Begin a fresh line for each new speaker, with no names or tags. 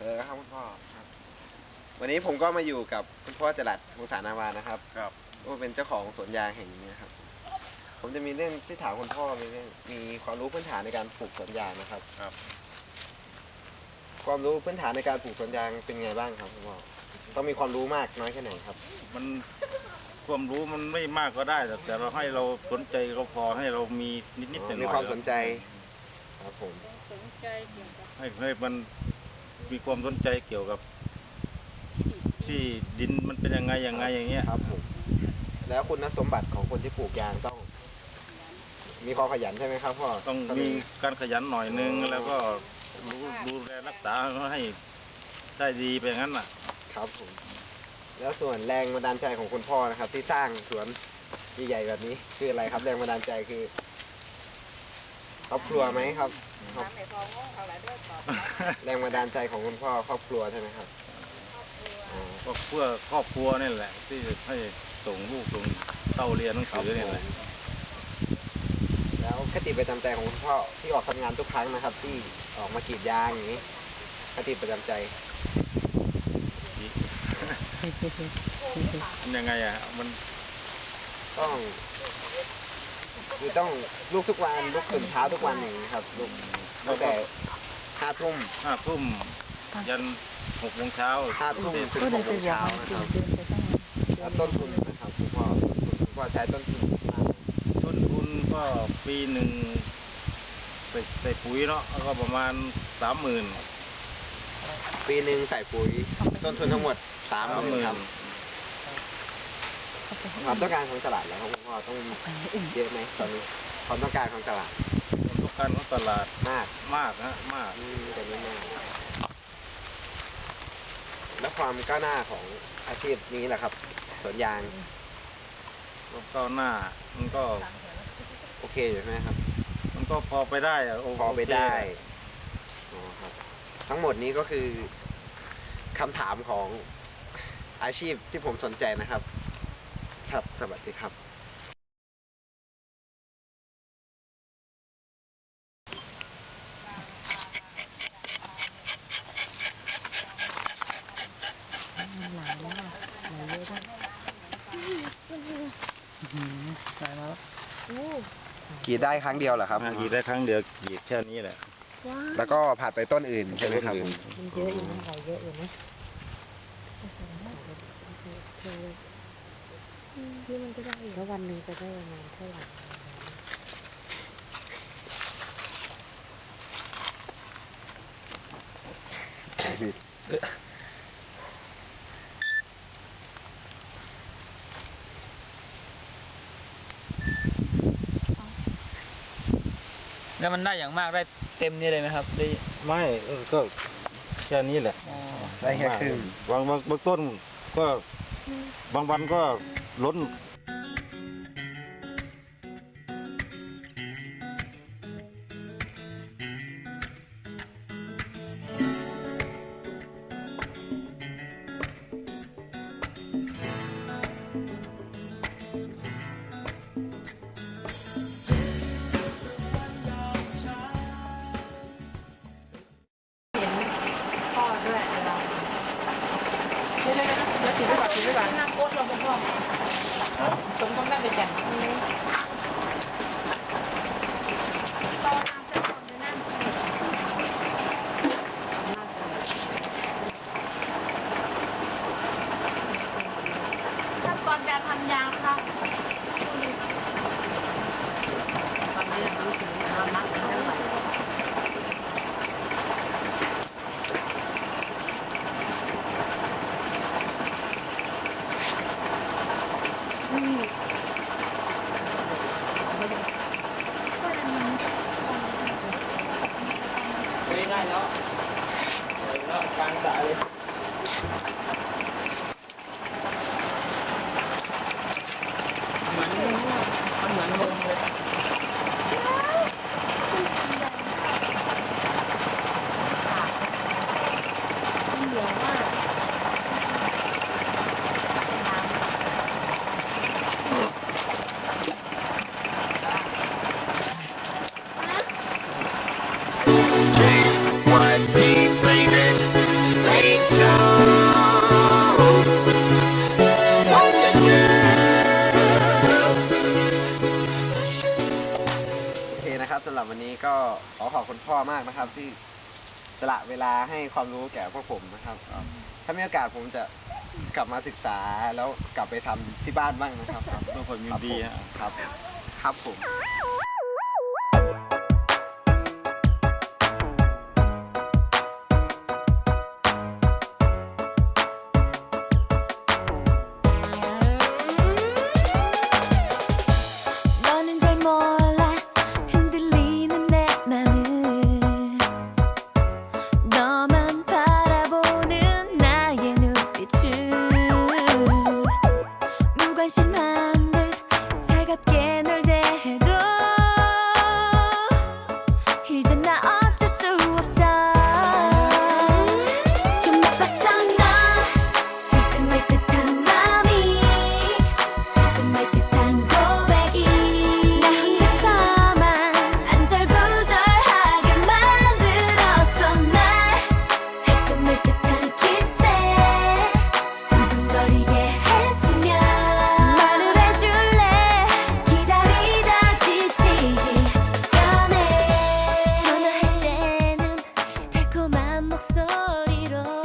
เออครับคุณพ่อครับ วันนี้ผมก็มาอยู่กับคุณพ่อจรัดวงศานาวานะครับ
ครับ
ก็เป็นเจ้าของสวนยางแห่งนี้นะครับ ผมจะมีเรื่องที่ถามคุณพ่อมีเรื่องมีความรู้พื้นฐานในการปลูกสวนยางนะครับ
ครับ
ความรู้พื้นฐานในการปลูกสวนยางเป็นไงบ้างครับคุณพ่อต้องมีความรู้มากน้อยแค่ไหนครับ
มันความรู้มันไม่มากก็ได้ แต่แต่เราให้เราสนใจก็พอให้เรามีนิดนิดๆหน่อยๆ
มีความสนใจ ครับผม
สนใจเกี่ยวกับ
ให้ให้มัน มีความสนใจเกี่ยวกับ ที่ดินมันเป็นยังไงยังไงอย่างเงี้ย
ครับผมแล้วคุณสมบัติของคนที่ปลูกยางต้อง มีความขยันใช่ไหมครับพ่อ
ต้องมีการขยันหน่อยนึงแล้วก็รู้ดูแลรักษาให้ได้ดีไปอย่างนั้นน่ะ
ครับผม แล้วส่วนแรงบันดาลใจของคุณพ่อนะครับ ที่สร้างสวนใหญ่ๆแบบนี้ คืออะไรครับ แรงบันดาลใจคือครอบครัวไหมครับ ครับ
น้ำไม่พอง้ออะไรด้วยตอบ
แรงบันดาลใจของคุณพ่อครอบครัวใช่ไหมครับ
ครอบครัว
อ๋อ
ก็เพื่อครอบครัวนี่แหละ ที่จะให้ส่งลูกส่งเต้าเรียนหนังสือนี่แหละ
แล้วคติประจำใจของคุณพ่อที่ออกทำงานทุกครั้งนะครับ ที่ออกมากรีดยางอย่างนี้ คติประจำใจ
มันยังไงอะ มัน
ต้อง คือต้องลุกทุกวันลุกตื่นเช้าทุกวันอย่างนี้ครับลุกตั้งแต่ห้าทุ่ม
ห้าทุ่มยันหกโมงเช้า
ห้าทุ่มถึงหกโมงเช้านะครับแล้วต้นทุนนะครับคุณพ่อคุณพ่อใช้ต้นทุนมาก
ต้นทุนก็ปีหนึ่งใส่ใส่ปุ๋ยเนาะก็ประมาณสามหมื่น
ปีหนึ่งใส่ปุ๋ยต้นทุนทั้งหมดสามหมื่นครับ ความต้องการของตลาดแล้วครับคุณพ่อต้องเยอะไหมตอนนี้ความต้องการของตลาด
ความต้องการของตลาด
มาก
มากฮะมาก
อืมแต่ไม่มากแล้วความก้าวหน้าของอาชีพนี้แหละครับสวนยาง
ก็ก้าวหน้า มันก็
โอเคอยู่ใช่ไหมครับ
มันก็พอไปได้อะโพ
อไปได้
โอเค
อ๋อครับ ทั้งหมดนี้ก็คือคำถามของอาชีพที่ผมสนใจนะครับ ครับ สวัสดีครับ
มันหลายแล้วอะหลายเยอะด้วย
ตายแล้ว
โอ้
กรีดได้ครั้งเดียวเหรอครับ
อะกรีดได้ครั้งเดียวกรีดแค่นี้แหละ
ว้า
แล้วก็ผ่านไปต้นอื่นใช่ไหมครับ
ต้นอื่น
มันเยอะอยู่นะหลายเยอะอยู่นะ นี่มันก็ได้อีกแล้ววันหนึ่งจะได้ประมาณเท่าไหร่
แล้วมันได้อย่างมากได้เต็มนี่เลยไหมครับได้
ไม่เออก็แค่นี้แหละ
อ๋อ
ได้แค่ครึ่ง
บางบางบางต้นก็ บางวันก็ล้น
ตอนการทำยางครับตอนนี้รู้สึกเรานักเท่าไหร่
ได้แล้วกลางสาย
สำหรับวันนี้ก็ขอขอบคุณพ่อมากนะครับ ที่สละเวลาให้ความรู้แก่พวกผมนะครับถ้ามีโอกาสผมจะกลับมาศึกษาแล้วกลับไปทำที่บ้านบ้างนะครับ
ด้วยความยินดีฮะ
ครับ ครับผม
반 목소리로